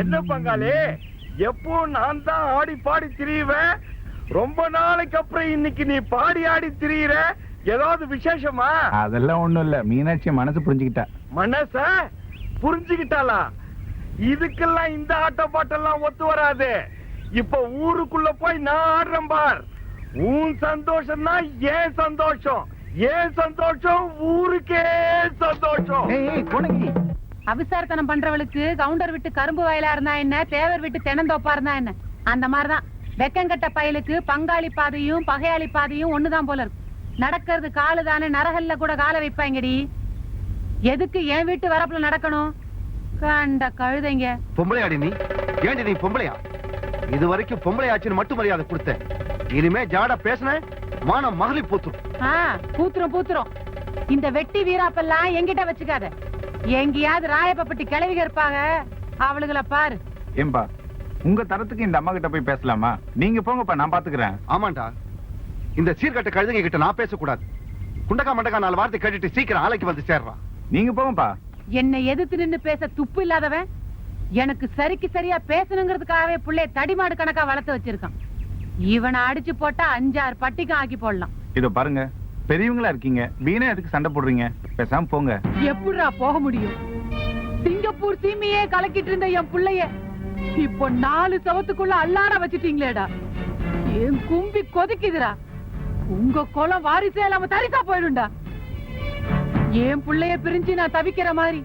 என்ன பங்காளி? எப்போ நான் தான் ஆடி பாடி திரியுவேன் ரொம்ப நாளைக்கு அப்புறம் இன்னைக்கு நீ பாடி ஆடி திரியுற? ஏதாவது விசேஷமா? அதெல்லாம் ஒண்ணும் இல்ல. மீனாட்சி மனசு புரிஞ்சுக்கிட்டா. மனச புரிஞ்சுக்கிட்டாளா? இதுக்கெல்லாம் இந்த ஆட்ட பாட்டெல்லாம் ஒத்து வராது. இப்ப ஊருக்குள்ள போய் நான் ஆடுறேன் பார். உன் சந்தோஷம் தான் ஏன் சந்தோஷம். ஏன் சந்தோஷம் ஊருக்கே சந்தோஷம். ஏய் ஏய், கோணங்கி அபிசாரத்தனம் பண்றவளுக்கு கவுண்டர் விட்டு கரும்பு வயலா இருந்தா என்ன? தேவர் விட்டு தென்னந்தோப்பா இருந்தா என்ன? அந்த மாதிரிதான். வெக்கங்கட்ட பயலுக்கு பங்காளி பாதையும் பகையாளி பாதையும் ஒண்ணுதான் போல இருக்கு. நடக்கிறது காலு தானே நரகல்ல கூட காலை வைப்பாங்கடி எதுக்கு என் வீட்டு வரப்புல நடக்கணும்? கண்ட கழுதைங்க. பொம்பளையாடி நீ? ஏண்டி நீ பொம்பளையா? இது வரைக்கும் பொம்பளை ஆச்சுன்னு மட்டும் மரியாதை கொடுத்தேன் இனிமே ஜாட பேசுன மானம் மகளி போத்துரும். ஆ பூத்துரும் பூத்துரும். இந்த வெட்டி வீராப்பெல்லாம் எங்கிட்ட வச்சுக்காத. எங்கேயாவது ராயப்பப்பட்டி கிளவிக இருப்பாங்க. அவளுகளை பாரு. ஏம்பா உங்க தரத்துக்கு இந்த அம்மா கிட்ட போய் பேசலாமா? நீங்க போங்கப்பா நான் பாத்துக்கிறேன். ஆமாண்டா. இந்த சீர்கட்ட கழுதைங்க கிட்ட நான் பேசக்கூடாது. குண்டக்கா மண்டக்கா நாலு வார்த்தை கேட்டுட்டு சீக்கிரம் ஆலைக்கு வந்து சேர்றான் நீங்க போங்கப்பா. என்னை எதிர்த்து நின்னு பேச துப்பு இல்லாதவன் எனக்கு சரிக்கு சரியா பேசணுங்கிறதுக்காகவே புள்ளைய தடிமாடு கணக்கா வளர்த்து வச்சிருக்கான். இவனை அடிச்சு போட்டா அஞ்சாறு பட்டிக்கும் ஆக்கி போடலாம். இதோ பாருங்க பெரியவங்களா இருக்கீங்க. வீணா எதுக்கு சண்டை போடுறீங்க? பேசாம போங்க. எப்படிடா போக முடியும்? சிங்கப்பூர் சீமையே கலக்கிட்டு இருந்த என் பிள்ளைய இப்போ நாலு சவத்துக்குள்ள அல்லாட வச்சிட்டீங்களேடா. என் கும்பி கொதிக்குதுடா. உங்க குளம் வாரிசே இல்லாம தரிசா போயிடும்டா. என் பிள்ளைய பிரிஞ்சு நான் தவிக்கிற மாதிரி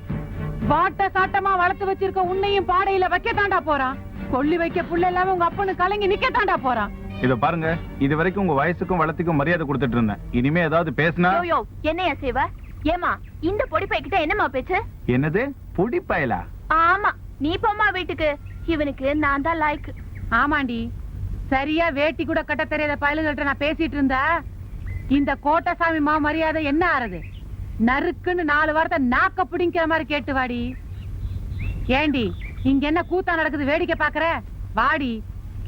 வாட்ட சாட்டமா வளர்த்து வச்சிருக்க உன்னையும் பாடையில வைக்கத்தாண்டா போறான். கொல்லி வைக்க புள்ள இல்லாம உங்க அப்பனு கலங்கி நிக்கத்தாண்டா போறான். இதோ பாருங்க இது வரைக்கும் உங்க வயசுக்கும் வளர்த்துக்கும் மரியாதை கொடுத்துட்டு இருந்தேன். இனிமே ஏதாவது பேசினா? யோ என்னையா செய்வ? ஏமா இந்த பொடி பைக்கிட்ட என்னம்மா பேச்சு? என்னது? பொடி பயலா ஆமா நீ போம்மா வீட்டுக்கு. இவனுக்கு நான் தான் லாய்க் ஆமாண்டி சரியா வேட்டி கூட கட்ட தெரியாத பயலுகள்ட்ட நான் பேசிட்டு இருந்தா. இந்த கோட்டசாமி மா மரியாதை என்ன ஆறுது? நறுக்குன்னு நாலு வாரத்தை நாக்க பிடிங்கிற மாதிரி கேட்டு வாடி. ஏண்டி இங்க என்ன கூத்தா நடக்குது வேடிக்கை பாக்குற? வாடி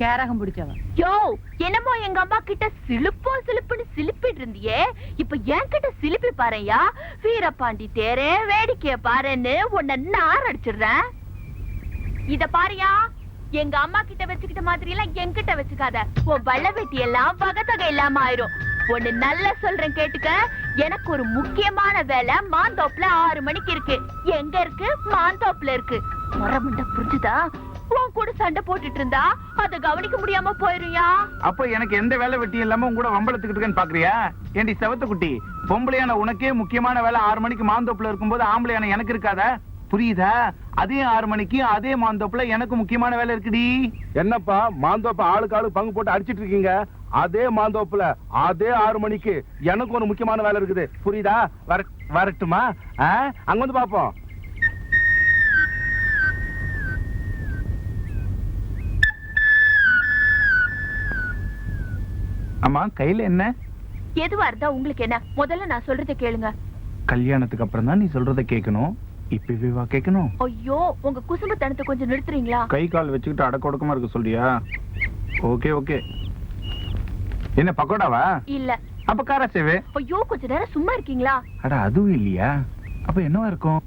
கேரகம் பிடிச்சவன். யோ என்னமோ எங்க அம்மா கிட்ட சிலுப்போ சிலுப்புன்னு சிலுப்பிட்டு இருந்தியே. இப்ப என் கிட்ட சிலுப்பி பாறையா வீரபாண்டி தேரே வேடிக்கைய பாருன்னு உன்னை நார் அடிச்சிடுறேன். இத பாரியா எங்க அம்மா கிட்ட வச்சுக்கிட்ட மாதிரி எல்லாம் என்கிட்ட வச்சுக்காத. உன் வள்ள வெட்டி எல்லாம் வகத்தகை இல்லாம ஆயிரும். ஒண்ணு நல்லா சொல்றேன் கேட்டுக்க. எனக்கு ஒரு முக்கியமான வேலை மாந்தோப்புல ஆறு மணிக்கு இருக்கு. எங்க இருக்கு? மாந்தோப்புல இருக்கு. மரமுண்ட புரிஞ்சுதா? உன் கூட சண்டை போட்டுட்டு இருந்தா அத கவனிக்க முடியாம போயிருயா அப்ப எனக்கு எந்த வேலை வெட்டி இல்லாம உங்க கூட வம்பளத்துக்கிட்டு இருக்கேன்னு பாக்குறியா? ஏண்டி செவத்த குட்டி பொம்பளையான உனக்கே முக்கியமான வேலை ஆறு மணிக்கு மாந்தோப்புல இருக்கும்போது ஆம்பளையான எனக்கு இருக்காதா? புரியுதா? அதே ஆறு மணிக்கு அதே மாந்தோப்புல எனக்கு முக்கியமான வேலை இருக்குடி. என்னப்பா மாந்தோப்ப ஆளுக்கு ஆளு பங்கு போட்டு அடிச்சிட்டு இருக்கீங்க? அதே மாந்தோப்புல அதே ஆறு மணிக்கு எனக்கு ஒரு முக்கியமான வேலை இருக்குது. புரியுதா? வர வரட்டுமா? அங்க வந்து பாப்போம். ஆமா கையில என்ன? எதுவா இருந்தா உங்களுக்கு என்ன? முதல்ல நான் சொல்றதை கேளுங்க. கல்யாணத்துக்கு அப்புறம் தான் நீ சொல்றத கேட்கணும். இப்பவே வா கேட்கணும்? ஐயோ உங்க குசும்பத்தனத்தை கொஞ்சம் நிறுத்துறீங்களா? கை கால் வச்சுக்கிட்டு அடக்கொடக்கமா இருக்க சொல்றியா? Okay okay. என்ன பக்கோடாவா? இல்ல. அப்ப காரா சேவே. ஐயோ கொஞ்ச நேரம் சும்மா இருக்கீங்களா? அட அதுவும் இல்லையா? அப்ப என்னவா இருக்கும்?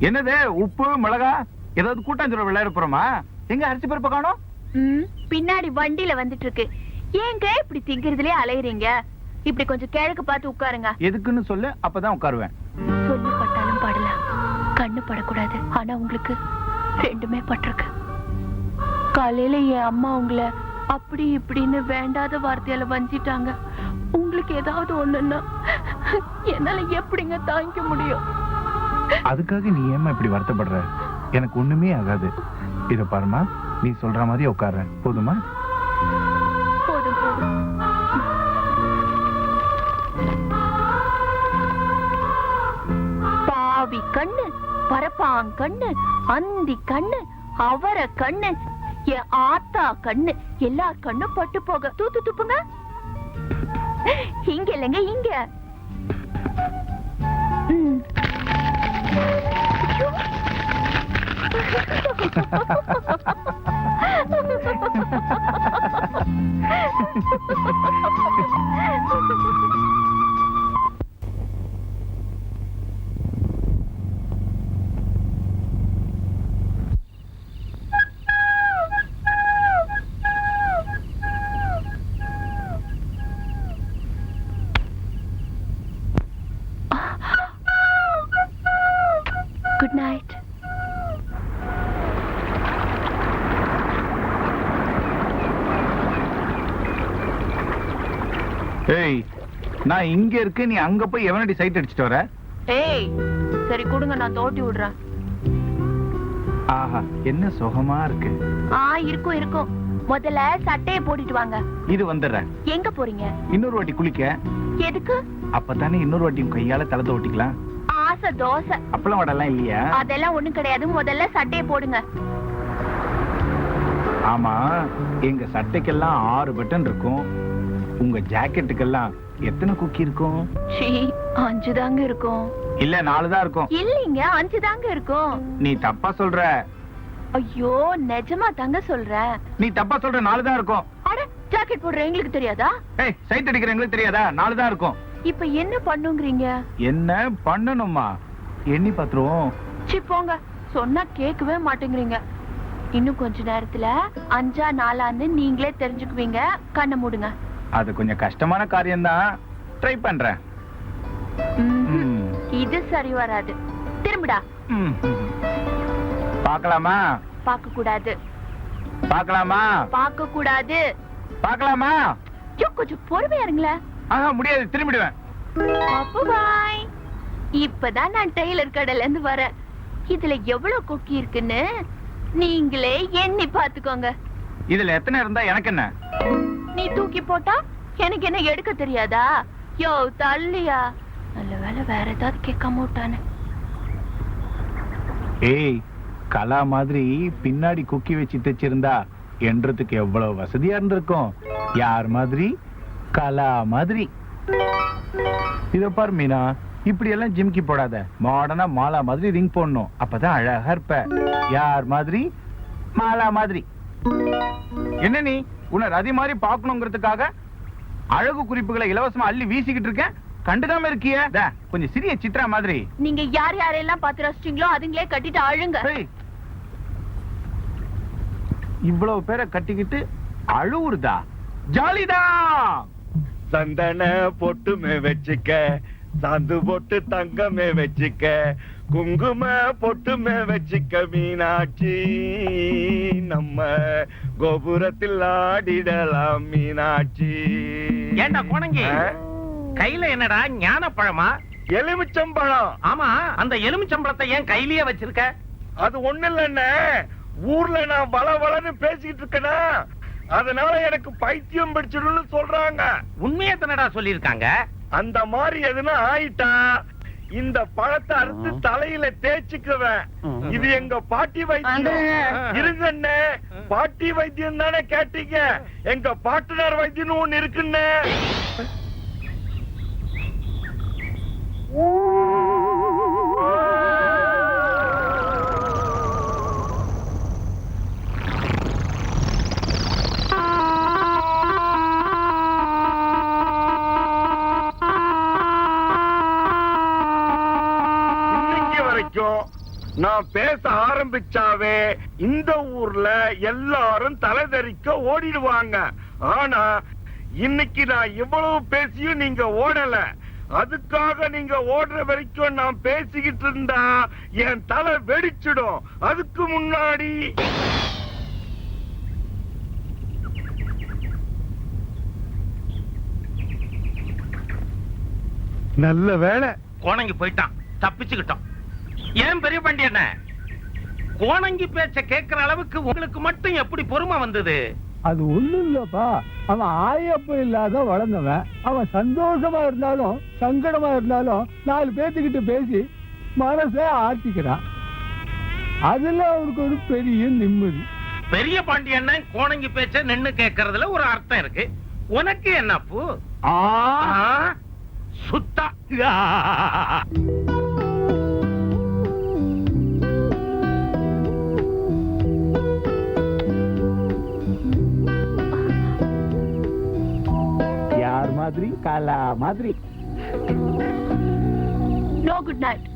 என்னது உப்பு மிளகா? ஏதாவது கூட்டாஞ்சோறு விளையாட போறோமா? எங்க அரிசி பருப்பு காணோம்? பின்னாடி வண்டியில வந்துட்டு இருக்கு ஏங்க இப்படி திங்கிறதுலயே அலையுறீங்க? இப்படி கொஞ்சம் கிழக்கு பார்த்து உட்காருங்க. எதுக்குன்னு சொல்லு அப்பதான் உட்காருவேன். சொல்லி பட்டாலும் படலாம் கண்ணு படக்கூடாது. ஆனா உங்களுக்கு ரெண்டுமே பட்டிருக்கு. காலையில என் அம்மா உங்களை அப்படி இப்படின்னு வேண்டாத வார்த்தையால வஞ்சிட்டாங்க. உங்களுக்கு ஏதாவது ஒண்ணுன்னா என்னால எப்படிங்க தாங்கிக்க முடியும்? அதுக்காக நீ ஏமா இப்படி வருத்தப்படுற? எனக்கு ஒண்ணுமே ஆகாது. இத பாருமா நீ சொல்ற மாதிரி உட்கார்றேன். போதுமா? போதும். போதும் பாவி கண்ணு பரப்பாங் கண்ணு அந்தி கண்ணு அவர கண்ணு என் ஆத்தா கண்ணு எல்லா கண்ணும் பட்டு போக. தூத்து துப்புங்க. இங்க இல்லைங்க இங்க. ஏய் நான் இங்க இருக்கு நீ அங்க போய் எவனடி சைட் அடிச்சிட்டு வர? ஏய் சரி கொடுங்க நான் தோட்டி விடுறேன். ஆஹா என்ன சுகமா இருக்கு. ஆ இருக்கும் இருக்கும். முதல்ல சட்டையை போட்டுட்டு வாங்க. இது வந்துடுறேன். எங்க போறீங்க? இன்னொரு வாட்டி குளிக்க. எதுக்கு? அப்பதானே இன்னொரு வாட்டி உன் கையால தலத்தை ஒட்டிக்கலாம். ஆசை தோசை. அப்பளம் வடலாம் இல்லையா? அதெல்லாம் ஒண்ணும் கிடையாது. முதல்ல சட்டையை போடுங்க. ஆமா எங்க சட்டைக்கெல்லாம் ஆறு பட்டன் இருக்கும். உங்க ஜாக்கெட்டுக்கெல்லாம் எத்தனை குக்கி இருக்கும்? அஞ்சு தாங்க இருக்கும். இல்ல நாலு தான் இருக்கும். இல்லைங்க அஞ்சு தாங்க இருக்கும். நீ தப்பா சொல்ற. ஐயோ நிஜமா தாங்க சொல்றேன் நீ தப்பா சொல்ற நாலு தான் இருக்கும். அட ஜாக்கெட் போடுற எங்களுக்கு தெரியாதா? ஏய் சைட் அடிக்கிறவங்களுக்கு தெரியாதா? நாலு தான் இருக்கும். இப்ப என்ன பண்ணுங்கிறீங்க? என்ன பண்ணணுமா? எண்ணி பாத்துருவோம். சி போங்க. சொன்னா கேட்கவே மாட்டேங்கிறீங்க. இன்னும் கொஞ்ச நேரத்துல அஞ்சா நாலான்னு நீங்களே தெரிஞ்சுக்குவீங்க. கண்ணை மூடுங்க. அது கொஞ்சம் கஷ்டமான காரியம்தான். ட்ரை பண்றேன். இது சரி வராது. திரும்புடா. பார்க்கலாமா பார்க்க கூடாது பார்க்கலாமா? பார்க்க கூடாது பார்க்கலாமா? கொஞ்சம் பொறுமையா இருங்களேன் ஆஹா முடியாது. திரும்பிடுவேன். அப்ப பாய். இப்பதான் நான் டெய்லர் கடையில இருந்து வரேன். இதுல எவ்வளவு கொக்கி இருக்குன்னு நீங்களே எண்ணி பாத்துக்கோங்க இதுல எத்தனை இருந்தா எனக்கு என்ன? நீ தூக்கி போட்டா எனக்கு என்ன எடுக்க தெரியாதா? யோ தள்ளியா. நல்ல வேலை வேற ஏதாவது கேட்க மாட்டானு ஏய் கலா மாதிரி பின்னாடி குக்கி வச்சு தைச்சிருந்தா என்றதுக்கு எவ்வளவு வசதியா இருந்திருக்கும்? யார் மாதிரி? கலா மாதிரி. இத பாரு மீனா. இப்படி எல்லாம் ஜிம்கி போடாத. மாடர்னா மாலா மாதிரி ரிங் போடணும். அப்பதான் அழகா இருப்ப. யார் மாதிரி? மாலா மாதிரி. என்ன நீ? உன்னை ரதி மாதிரி பாக்கணுங்கிறதுக்காக அழகு குறிப்புகளை இலவசமா அள்ளி வீசிக்கிட்டு இருக்கேன். கண்டுக்காம இருக்கியே? கொஞ்சம் சிறிய சித்ரா மாதிரி. நீங்க யார் யாரெல்லாம் பார்த்து ரசிச்சீங்களோ அதுங்களே கட்டிட்டு அழுங்க. இவ்வளவு பேரை கட்டிக்கிட்டு அழுவுறதா? ஜாலிதான் சந்தன பொட்டுமே வச்சுக்க சாந்து பொட்டு தங்கமே வச்சுக்க குங்கும பொட்டுமே வச்சுக்க மீனாட்சி. நம்ம கோபுரத்தில் ஆடிடலாம் மீனாட்சி. ஏண்டா கோணங்கி? கையில என்னடா ஞான பழமா எலுமிச்சம்பழம். ஆமா அந்த எலுமிச்சம்பழத்தை ஏன் கையிலேயே வச்சிருக்க? அது ஒண்ணு இல்லண்ணே ஊர்ல நான் வள வளன்னு பேசிக்கிட்டு இருக்கேனா? அதனால எனக்கு பைத்தியம் பிடிச்சிடும்னு சொல்றாங்க. உண்மையை தானடா சொல்லியிருக்காங்க? அந்த மாதிரி எதுனா ஆயிட்டா? இந்த பழத்தை அறுத்து தலையில தேய்ச்சிக்குவேன். இது எங்க பாட்டி வைத்தியம். இருங்கண்ணே பாட்டி வைத்தியம் தானே கேட்டீங்க. எங்க பாட்டுனார் வைத்தியம் ஒண்ணு இருக்குண்ணே. நான் பேச ஆரம்பிச்சாவே இந்த ஊர்ல எல்லாரும் தலைதறிக்க ஓடிடுவாங்க. ஆனா இன்னைக்கு நான் இவ்வளவு பேசியும் நீங்க ஓடல. அதுக்காக நீங்க ஓடுற வரைக்கும் நான் பேசிக்கிட்டு இருந்தா என் தலை வெடிச்சிடும். அதுக்கு முன்னாடி நல்ல வேலை கோணங்கி போயிட்டான். தப்பிச்சுக்கிட்டோம் ஏன் பெரிய பண்டி என்ன கோணங்கி பேச்ச கேட்கிற அளவுக்கு உங்களுக்கு மட்டும் எப்படி பொறுமை வந்தது? அது ஒண்ணும் இல்லப்பா. அவன் ஆயப்ப இல்லாத வளர்ந்தவன். அவன் சந்தோஷமா இருந்தாலும் சங்கடமா இருந்தாலும் நாலு பேத்துக்கிட்ட பேசி மனசை ஆட்டிக்கிறான். அதுல அவருக்கு ஒரு பெரிய நிம்மதி. பெரிய பாண்டி என்ன கோணங்கி பேச்ச நின்னு கேட்கறதுல ஒரு அர்த்தம் இருக்கு. உனக்கு என்ன பூ? சுத்தா. கலா மாதிரி நோ குட் நைட்